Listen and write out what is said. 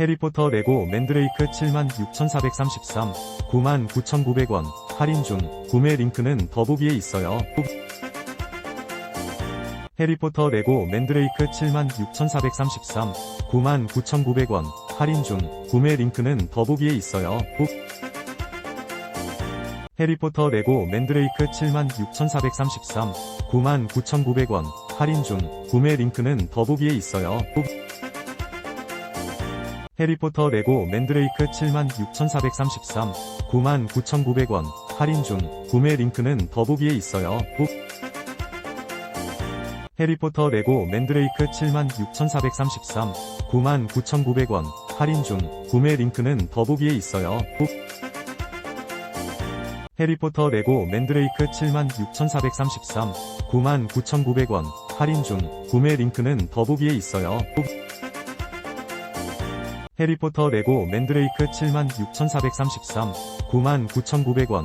해리포터 레고 맨드레이크 76,433, 99,900원, 할인 중, 구매 링크는 더보기에 있어요. 해리포터 레고 맨드레이크 76,433, 99,900원, 할인 중, 구매 링크는 더보기에 있어요. 해리포터 레고 맨드레이크 76,433, 99,900원, 할인 중, 구매 링크는 더보기에 있어요. 해리포터 레고 맨드레이크 76,433, 99,900원, 할인 중, 구매 링크는 더보기에 있어요. 해리포터 레고 맨드레이크 76,433, 99,900원, 할인 중, 구매 링크는 더보기에 있어요. 해리포터 레고 맨드레이크 76,433, 99,900원, 할인 중, 구매 링크는 더보기에 있어요. 해리포터 레고 맨드레이크 76,433, 99,900원,